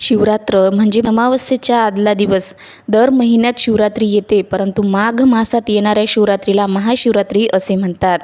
शिवरात्र म्हणजे अमावस्येच्या आदला दिवस. दर महिन्यात शिवरात्री येते परंतु माघ मासात येणाऱ्या शिवरात्रीला महाशिवरात्री असे म्हणतात.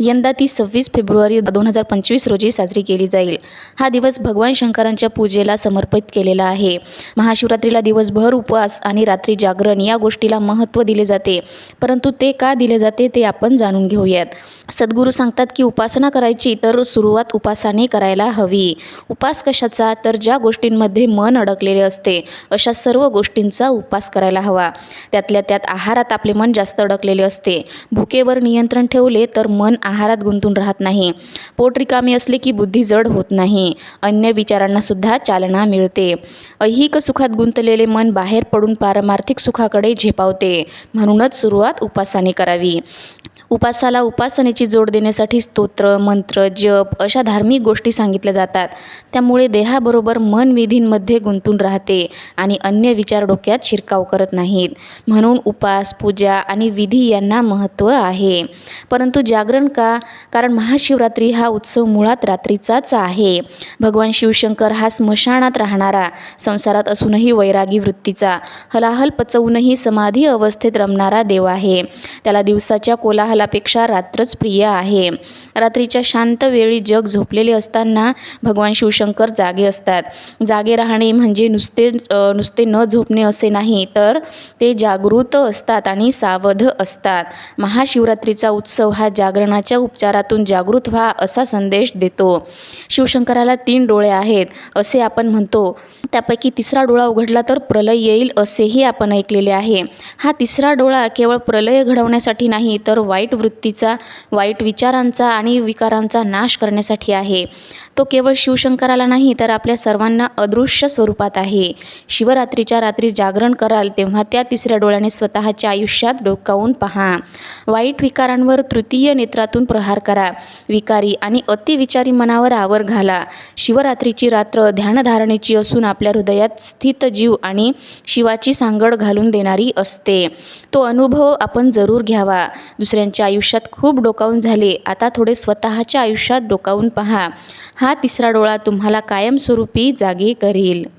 यंदा ती सव्वीस फेब्रुवारी दोन हजार पंचवीस रोजी साजरी केली जाईल. हा दिवस भगवान शंकरांच्या पूजेला समर्पित केलेला आहे. महाशिवरात्रीला दिवसभर उपवास आणि रात्री जागरण या गोष्टीला महत्त्व दिले जाते. परंतु ते का दिले जाते ते आपण जाणून घेऊयात. सद्गुरू सांगतात की उपासना करायची तर सुरुवात उपासाने करायला हवी. उपास कशाचा? तर ज्या गोष्टींमध्ये मन अडकलेले असते अशा सर्व गोष्टींचा उपास करायला हवा. त्यातल्या त्यात आहारात आपले मन जास्त अडकलेले असते. भुकेवर नियंत्रण ठेवले तर मन आहारात गुंतून राहत नाही. पोट रिकामी असले की बुद्धी जड होत नाही. अन्य विचारांनासुद्धा चालना मिळते. ऐहिक सुखात गुंतलेले मन बाहेर पडून पारमार्थिक सुखाकडे झेपावते. म्हणूनच सुरुवात उपासाने करावी. उपासाला उपासनेची जोड देण्यासाठी स्तोत्र मंत्र जप अशा धार्मिक गोष्टी सांगितल्या जातात. त्यामुळे देहाबरोबर मन विधींमध्ये गुंतून राहते आणि अन्य विचार डोक्यात शिरकाव करत नाहीत. म्हणून उपास पूजा आणि विधी यांना महत्त्व आहे. परंतु जागरण का? कारण महाशिवरात्री हा उत्सव मुळात रात्रीचाच आहे. भगवान शिवशंकर हा स्मशानात राहणारा संसारात असूनही वैरागी वृत्तीचा हलाहल पचवूनही समाधी अवस्थेत रमणारा देव आहे. त्याला दिवसाच्या कोलाहलापेक्षा रात्रच प्रिय आहे. रात्रीच्या शांत वेळी जग झोपलेले असताना भगवान शिवशंकर जागे असतात. जागे राहणे म्हणजे नुसते नुसते न झोपणे असे नाही तर ते जागृत असतात आणि सावध असतात. महाशिवरात्रीचा उत्सव हा जागरणाच्या उपचारातून जागृत व्हा असा संदेश देतो. शिवशंकराला तीन डोळे आहेत असे आपण म्हणतो. त्यापैकी तिसरा डोळा उघडला तर प्रलय येईल असेही आपण ऐकलेले आहे. हा तिसरा डोळा केवळ प्रलय घडवण्यासाठी नाही तर वाईट वृत्तीचा वाईट विचारांचा आणि विकारांचा नाश करण्यासाठी आहे. तो केवळ शिवशंकराला नाही तर आपल्या सर्वांना अदृश्य स्वरूपात आहे. शिवरात्रीच्या रात्री जागरण कराल तेव्हा त्या तिसऱ्या डोळ्याने स्वतःच्या आयुष्यात डोकावून पहा. वाईट विकारांवर तृतीय नेत्रातून प्रहार करा. विकारी आणि अतिविचारी मनावर आवर घाला. शिवरात्रीची रात्र ध्यानधारणेची असून आपल्या हृदयात स्थित जीव आणि शिवाची सांगड घालून देणारी असते. तो अनुभव आपण जरूर घ्यावा. दुसऱ्यांच्या आयुष्यात खूप डोकावून झाले. आता थोडे स्वतःच्या आयुष्यात डोकावून पहा. हा तिसरा डोळा तुम्हाला कायमस्वरूपी जागे करेल.